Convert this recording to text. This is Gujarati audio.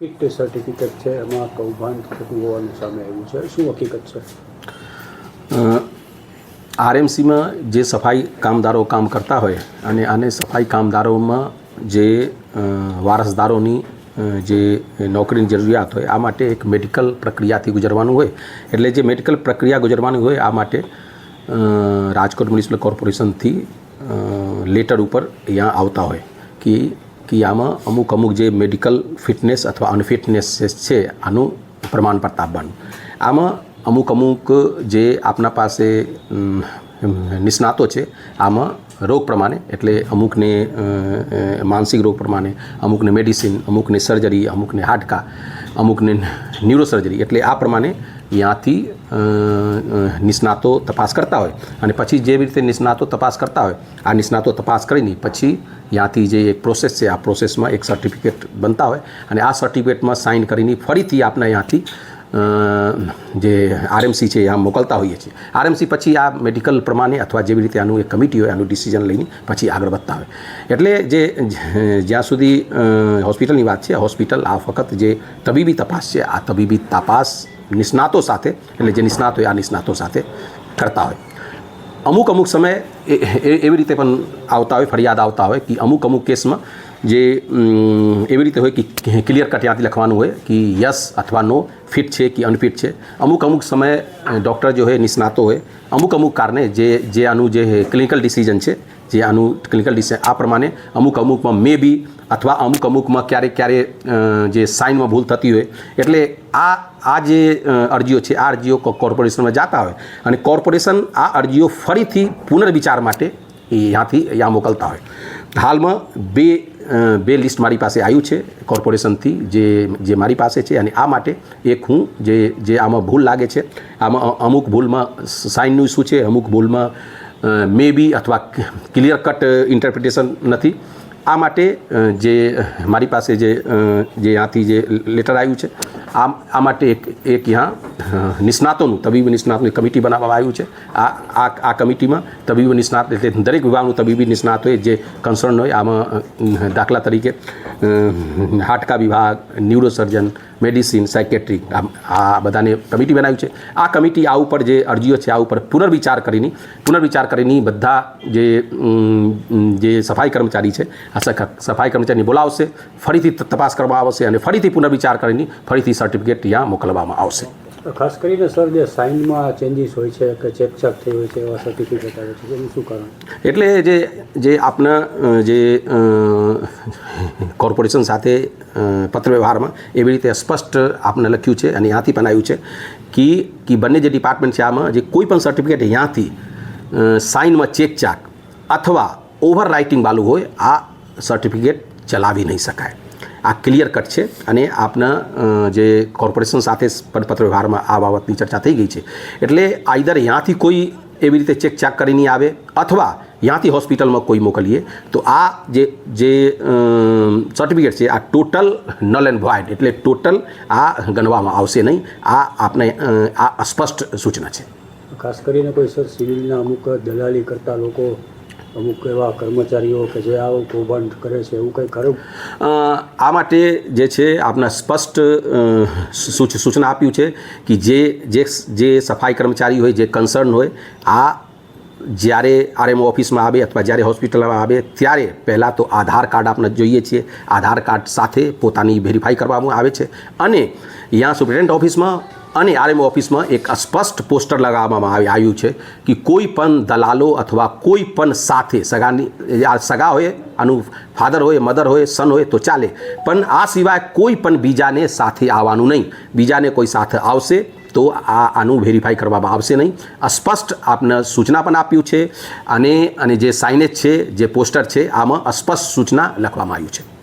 ફિટ સર્ટિફિકેટ છે, એમાં કૌભાંડ થતું હોવાનું સામે આવ્યું છે. શું હકીકત છે? આરએમસીમાં જે સફાઈ કામદારો કામ કરતા હોય અને આને સફાઈ કામદારોમાં જે વારસદારોની જે નોકરીની જરૂરિયાત હોય, આ માટે એક મેડિકલ પ્રક્રિયાથી ગુજરવાનું હોય. એટલે જે મેડિકલ પ્રક્રિયા ગુજરવાની હોય, આ માટે રાજકોટ મ્યુનિસિપલ કોર્પોરેશનથી લેટર ઉપર અહીંયા આવતા હોય કે કે આમાં અમુક અમુક જે મેડિકલ ફિટનેસ અથવા અનફિટનેસ છે, આનું પ્રમાણપત્ર આપવાનું આમાં અમુક અમુક જે આપના પાસે નિષ્ણાતો છે, આમાં રોગ પ્રમાણે, એટલે અમુકને માનસિક રોગ પ્રમાણે, અમુકને મેડિસિન અમુકને સર્જરી અમુકને હાડકા, અમુકને ન્યુરોસર્જરી એટલે આ પ્રમાણે ત્યાંથી નિષ્ણાતો તપાસ કરતા હોય. અને પછી જેવી રીતે નિષ્ણાતો તપાસ કરતા હોય, આ નિષ્ણાતો તપાસ કરીને પછી ત્યાંથી જે એક પ્રોસેસ છે, આ પ્રોસેસમાં એક સર્ટિફિકેટ બનતા હોય. અને આ સર્ટિફિકેટમાં સાઇન કરીને ફરીથી આપણે ત્યાંથી જે આરએમસી છે આ મોકલતા હોઈએ છીએ. આરએમસી પછી આ મેડિકલ પ્રમાણે અથવા જેવી રીતે આનું એક કમિટી હોય, આનું ડિસિઝન લઈને પછી આગળ વધતા હોય. એટલે જે, જ્યાં સુધી હોસ્પિટલની વાત છે હોસ્પિટલ આ વખત જે તબીબી તપાસ છે, આ તબીબી તપાસ નિષ્ણાતો સાથે, એટલે જે નિષ્ણાતો હોય આ નિષ્ણાતો સાથે કરતા હોય. અમુક અમુક સમય એવી રીતે પણ આવતા હોય, ફરિયાદ આવતા હોય, કે અમુક અમુક કેસમાં જે એવી રીતે હોય કે ક્લિયર કટ ત્યાંથી લખવાનું હોય કે યસ અથવા નો, ફિટ છે કે અનફિટ છે. અમુક અમુક સમયે ડૉક્ટર જો હોય નિષ્ણાતો હોય. અમુક અમુક કારણે જે જે આનું જે ક્લિનિકલ ડિસિઝન છે જે આનું ક્લિનિકલ ડિસિઝન આ પ્રમાણે અમુક અમુકમાં મે બી અથવા અમુક અમુકમાં ક્યારેક ક્યારેક જે સાઇનમાં ભૂલ થતી હોય. એટલે આ આ જે અરજીઓ છે, આ અરજીઓ કોર્પોરેશનમાં જતા હોય અને કોર્પોરેશન આ અરજીઓ ફરીથી પુનર્વિચાર માટે ત્યાંથી અહીંયા મોકલતા હોય. હાલમાં બે બે લિસ્ટ મારી પાસે આવ્યું છે કોર્પોરેશનથી જે જે મારી પાસે છે અને આ માટે એક હું જે જે આમાં ભૂલ લાગે છે. આમાં અમુક ભૂલમાં સાઇનનું શું છે, અમુક ભૂલમાં મે બી અથવા ક્લિયર કટ ઇન્ટરપ્રિટેશન નથી. આ માટે જે મારી પાસે જે જે ત્યાંથી જે લેટર આવ્યું છે, આ આ માટે એક એક ત્યાં નિષ્ણાતોનું, તબીબી નિષ્ણાતનું કમિટી બનાવવામાં આવ્યું છે. આ આ આ કમિટીમાં તબીબી નિષ્ણાત એટલે દરેક વિભાગનું તબીબી નિષ્ણાત હોય, જે કન્સર્ન હોય, આમાં દાખલા તરીકે હાડકા વિભાગ, ન્યુરોસર્જન, મેડિસિન સાયકેટ્રી આ બધાને કમિટી બનાવી છે. આ કમિટી આ ઉપર જે અરજીઓ છે, આ ઉપર પુનર્વિચાર કરીને પુનર્વિચાર કરીને બધા જે જે સફાઈ કર્મચારી છે, આ સફાઈ કર્મચારીને બોલાવશે, ફરીથી તપાસ કરવામાં આવશે અને ફરીથી પુનર્વિચાર કરીને ફરીથી સર્ટિફિકેટ ત્યાં મોકલવામાં આવશે. ખાસ કરીને સર, જે સાઇનમાં ચેન્જીસ હોય છે, કે ચેકચાક થઈ હોય છે, એવા સર્ટિફિકેટ આવે છે, એનું શું કારણ? એટલે જે જે આપના જે કોર્પોરેશન સાથે પત્રવ્યવહારમાં પત્ર વ્યવહારમાં એવી રીતે સ્પષ્ટ આપને લખ્યું છે અને ત્યાંથી પણ આવ્યું છે કે કે બંને જે ડિપાર્ટમેન્ટ છે આમાં, જે કોઈ પણ સર્ટિફિકેટ ત્યાંથી સાઇનમાં ચેકચાક અથવા ઓવર રાઇટિંગ વાળું હોય, આ સર્ટિફિકેટ ચલાવી નહીં શકાય. આ ક્લિયર કટ છે અને આપના જે કોર્પોરેશન સાથે પણ પત્ર વ્યવહારમાં આ બાબતની ચર્ચા થઈ ગઈ છે. એટલે આઈધર ત્યાંથી કોઈ એવી રીતે ચેક ચાક કરીને આવે અથવા ત્યાંથી હોસ્પિટલમાં કોઈ મોકલીએ, તો આ જે જે સર્ટિફિકેટ છે, આ ટોટલ નલ એન્ડ વોઇડ એટલે ટોટલ આ ગણવામાં આવશે નહીં. આ આપને આ સ્પષ્ટ સૂચના છે. ખાસ કરીને કોઈ સર, સિવિલના અમુક દલાલી કરતા લોકો અમુક એવા કર્મચારીઓ કે જે આવું કૌભાંડ કરે છે, એવું કંઈ ખરું? આ માટે જે છે, આપના સ્પષ્ટ સૂચના આપ્યું છે કે જે જે જે સફાઈ કર્મચારી હોય, જે કન્સર્ન હોય, આ જ્યારે આરએમઓ ઓફિસમાં આવે અથવા જ્યારે હોસ્પિટલમાં આવે, ત્યારે પહેલાં તો આધાર કાર્ડ આપણે જોઈએ છીએ. આધાર કાર્ડ સાથે પોતાની વેરીફાઈ કરવામાં આવે છે. અને ત્યાં સુપ્રિન્ટેન્ડન્ટ ઓફિસમાં અને આરએમઓ ઓફિસમાં એક સ્પષ્ટ પોસ્ટર લગાવવામાં આવી આવ્યું છે કે કોઈ પણ દલાલો અથવા કોઈ પણ સાથે સગાની આ સગા હોય, આનું ફાધર હોય મધર હોય સન હોય તો ચાલે. પણ આ સિવાય કોઈ પણ બીજાને સાથે આવવાનું નહીં. બીજાને કોઈ સાથે આવશે તો આ આનું વેરીફાઈ કરવામાં આવશે નહીં. અસ્પષ્ટ સ્પષ્ટ આપને સૂચના પણ આપ્યું છે અને અને જે સાઇનેજ છે, જે પોસ્ટર છે, આમાં સ્પષ્ટ સૂચના લખવામાં આવ્યું છે.